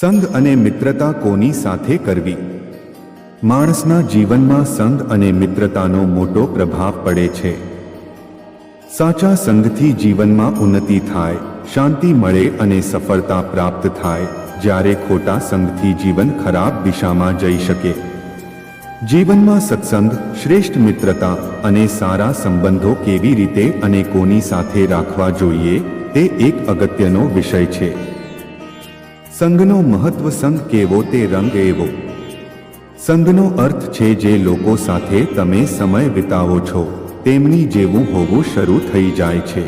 સંઘ અને મિત્રતા કોની સાથે કરવી? માણસના જીવનમાં સંઘ અને મિત્રતાનો મોટો પ્રભાવ પડે છે. સાચા સંઘથી જીવનમાં ઉન્નતિ થાય, શાંતિ મળે અને સફળતા પ્રાપ્ત થાય, જ્યારે ખોટા સંઘથી જીવન ખરાબ દિશામાં જઈ શકે. જીવનમાં સત્સંગ, શ્રેષ્ઠ મિત્રતા અને સારા સંબંધો કેવી રીતે અને કોની સાથે રાખવા જોઈએ, તે એક અગત્યનો વિષય છે. સંઘનો મહત્વ સંઘ કેવો તે રંગ એવો. સંઘનો અર્થ છે જે લોકો સાથે તમે સમય વિતાવો છો, તેમની જેવું હોવું શરૂ થઈ જાય છે.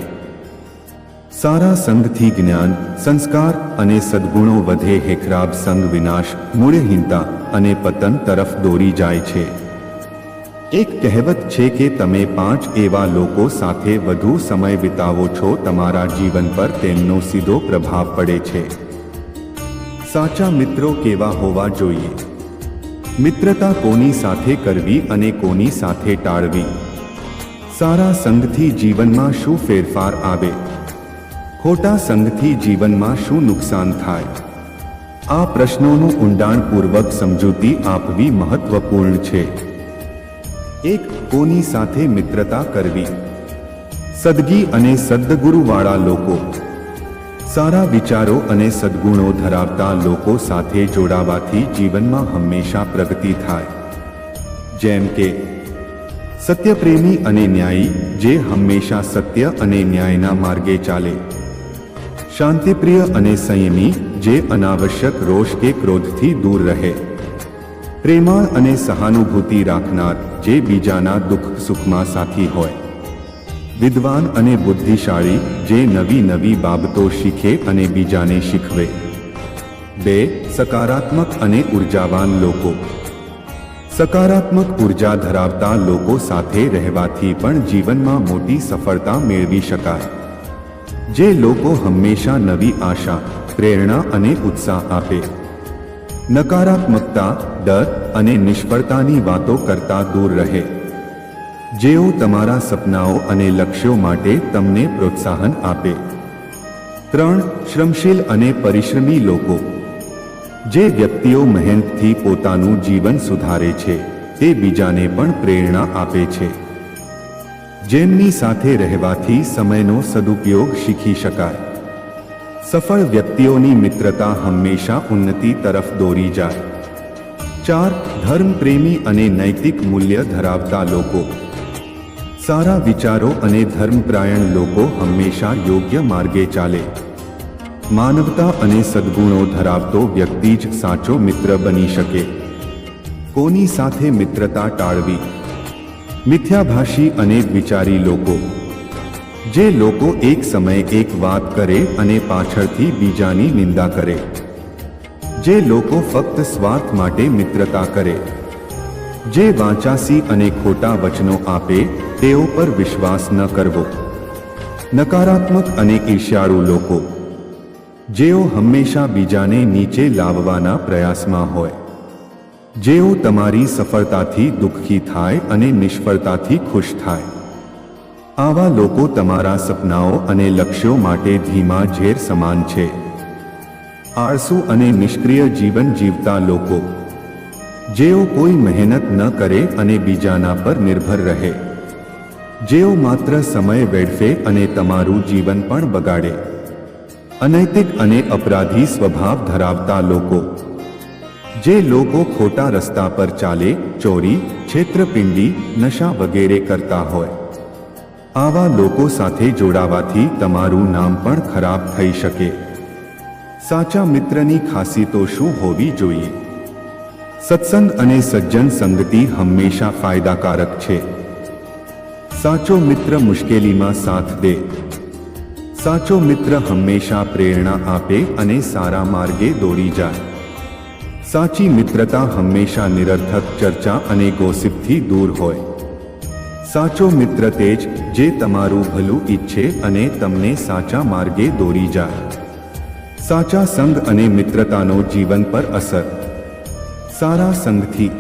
સારા સંઘથી જ્ઞાન, સંસ્કાર અને સદ્ગુણો વધે હે ખરાબ સંઘ વિનાશ, મૂળહીનતા અને પતન તરફ દોરી જાય છે. એક કહેવત છે કે તમે પાંચ એવા લોકો સાથે વધુ સમય વિતાવો છો, તમારા જીવન પર તેમનો સીધો પ્રભાવ પડે છે. સાચા મિત્રો કેવા હોવા જોઈએ? મિત્રતા કોની સાથે કરવી અને કોની સાથે ટાળવી? સારા સંઘથી જીવનમાં શું ફેરફાર આવે? ખોટા સંઘથી જીવનમાં શું નુકસાન થાય? આ પ્રશ્નોનું ઊંડાણપૂર્વક સમજૂતી આપવી મહત્વપૂર્ણ છે. એક, કોની સાથે મિત્રતા કરવી? સદગી અને સદગુરુવાળા લોકો. સારા વિચારો અને સદગુણો ધરાવતા લોકો સાથે જોડાવાથી જીવનમાં હંમેશા પ્રગતિ થાય. જેમ કે, સત્યપ્રેમી અને ન્યાયી જે હંમેશા સત્ય અને ન્યાયના માર્ગે ચાલે. શાંતિપ્રિય અને સંયમી જે અનાવશ્યક રોષ કે ક્રોધથી દૂર રહે. પ્રેમાળ અને સહાનુભૂતિ રાખનાર જે બીજાના દુઃખ સુખમાં સાથી હોય. વિદ્વાન અને બુદ્ધિશાળી જે નવી નવી બાબતો શીખે અને બીજાને શીખવે. બે, સકારાત્મક અને ઉર્જાવાન લોકો. સકારાત્મક ઊર્જા ધરાવતા લોકો સાથે રહેવાથી પણ જીવનમાં મોટી સફળતા મેળવી શકાય. જે લોકો હંમેશા નવી આશા, પ્રેરણા અને ઉત્સાહ આપે. નકારાત્મકતા, ડર અને નિષ્ફળતાની વાતો કરતા દૂર રહે. જેઓ તમારા સપનાઓ અને લક્ષ્યો માટે તમને પ્રોત્સાહન આપે. ત્રણ, શ્રમશીલ અને પરિશ્રમી લોકો. જે વ્યક્તિઓ મહેનતથી પોતાનું જીવન સુધારે છે, તે બીજાને પણ પ્રેરણા આપે છે. જેમની સાથે રહેવાથી સમયનો સદુપયોગ શીખી શકાય. સફળ વ્યક્તિઓની મિત્રતા હંમેશા ઉન્નતિ તરફ દોરી જાય. ચાર, ધર્મપ્રેમી અને નૈતિક મૂલ્ય ધરાવતા લોકો. સારા વિચારો અને ધર્મપ્રાયણ લોકો હંમેશા યોગ્ય માર્ગે ચાલે. માનવતા અને સદ્ગુણો ધરાવતો વ્યક્તિ જ સાચો મિત્ર બની શકે. કોની સાથે મિત્રતા ટાળવી? મિથ્યાભાષી અને વિચારી લોકો. જે લોકો એક સમયે એક વાત કરે અને પાછળથી બીજાની નિંદા કરે. જે લોકો ફક્ત સ્વાર્થ માટે મિત્રતા કરે. જે વાંચાસી અને ખોટા વચનો આપે તેઓ પર વિશ્વાસ ન કરવો. નકારાત્મક અને ઈર્ષ્યાળુ લોકો, જેઓ હંમેશા બીજાને નીચે લાવવાના પ્રયાસમાં હોય, જેઓ તમારી સફળતાથી દુઃખી થાય અને નિષ્ફળતાથી ખુશ થાય. આવા લોકો તમારા સપનાઓ અને લક્ષ્યો માટે ધીમા ઝેર સમાન છે. આળસુ અને નિષ્ક્રિય જીવન જીવતા લોકો, જેઓ કોઈ મહેનત ન કરે અને બીજાના પર નિર્ભર રહે. જેઓ માત્ર સમય વેડફે અને તમારું જીવન પણ બગાડે. અનૈતિક અને અપરાધી સ્વભાવ ધરાવતા લોકો. જે લોકો ખોટા રસ્તા પર ચાલે, ચોરી, છેતરપિંડી, નશા વગેરે કરતા હોય. આવા લોકો સાથે જોડાવાથી તમારું નામ પણ ખરાબ થઈ શકે. સાચા મિત્રની ખાસિયતો શું હોવી જોઈએ? સત્સંગ અને સજ્જન સંગતિ હંમેશા ફાયદાકારક છે. સાચો મિત્ર મુશ્કેલીમાં સાથ દે. સાચો મિત્ર હંમેશા પ્રેરણા આપે અને સારા માર્ગે દોરી જાય. સાચી મિત્રતા હંમેશા નિરર્થક ચર્ચા અને ગોસિપથી દૂર હોય. સાચો મિત્ર તે જ જે તમારું ભલું ઈચ્છે અને તમને સાચા માર્ગે દોરી જાય. સાચા સંગ અને મિત્રતાનો જીવન પર અસર. સારા સંગથી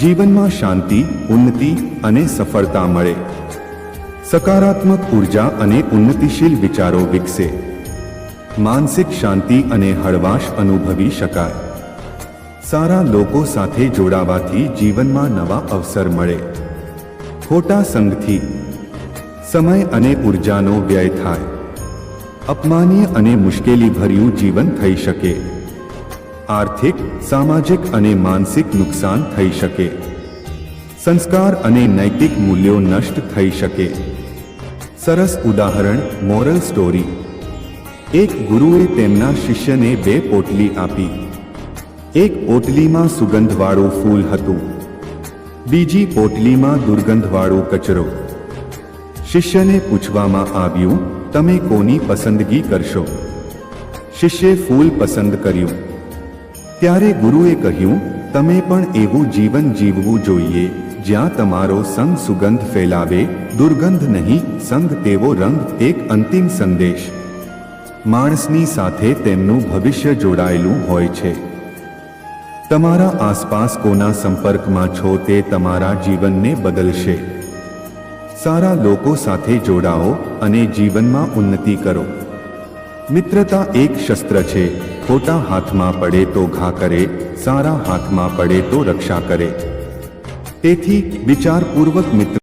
જીવનમાં શાંતિ, ઉન્નતિ અને સફળતા મળે. સકારાત્મક ઊર્જા અને ઉન્નતિશીલ વિચારો વિકસે. માનસિક શાંતિ અને હળવાશ અનુભવી શકાય. સારા લોકો સાથે જોડાવાથી જીવનમાં નવા અવસર મળે. ખોટા સંગથી. સમય અને ઉર્જાનો વ્યય થાય. અપમાનીય અને મુશ્કેલીભર્યું જીવન થઈ શકે. આર્થિક, સામાજિક અને માનસિક નુકસાન થઈ શકે. સંસ્કાર અને નૈતિક મૂલ્યો નષ્ટ થઈ શકે. સરસ ઉદાહરણ, મોરલ સ્ટોરી. એક ગુરુએ તેમના શિષ્યને બે પોટલી આપી. એક પોટલીમાં સુગંધવાળું ફૂલ હતું. બીજી પોટલીમાં દુર્ગંધવાળો કચરો. શિષ્યને પૂછવામાં આવ્યું, તમે કોની પસંદગી કરશો? શિષ્યે ફૂલ પસંદ કર્યું. ત્યારે ગુરુએ કહ્યું, તમે પણ એવું જીવન જીવવું જોઈએ, જ્યાં તમારો સંગ સુગંધ ફેલાવે, દુર્ગંધ નહીં, સંગ તેવો રંગ, એક અંતિમ સંદેશ. માણસની સાથે તેમનું ભવિષ્ય જોડાયેલું હોય છે. તમારા આસપાસ કોના સંપર્કમાં છો તે તમારા જીવનને બદલશે. સારા લોકો સાથે જોડાઓ અને જીવનમાં ઉન્નતિ કરો. મિત્રતા એક શસ્ત્ર છે. ખોટા હાથમાં પડે તો ઘા કરે, સારા હાથમાં પડે તો રક્ષા કરે. તેથી વિચારપૂર્વક મિત્ર